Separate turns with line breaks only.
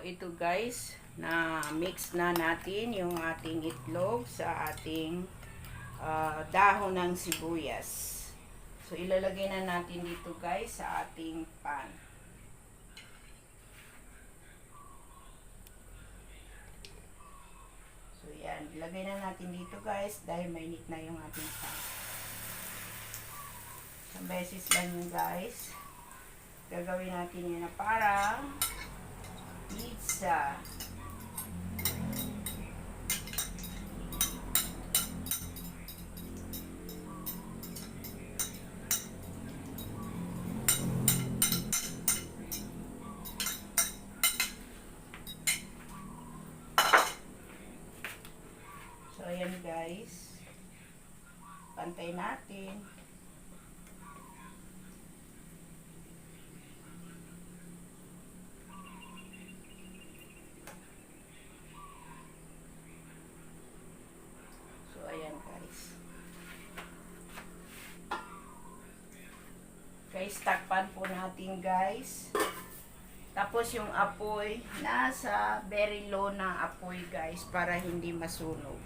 Ito guys, na mix na natin yung ating itlog sa ating ah, dahon ng sibuyas. So, ilalagay na natin dito guys sa ating pan. So, yan. Ilagay na natin dito guys dahil mainit na yung ating pan. Isang beses lang yun guys. Gagawin natin yun na parang pizza. So, ayan guys. Pantay natin. Guys, takpan po natin guys. Tapos yung apoy, nasa very low na apoy guys para hindi masunog.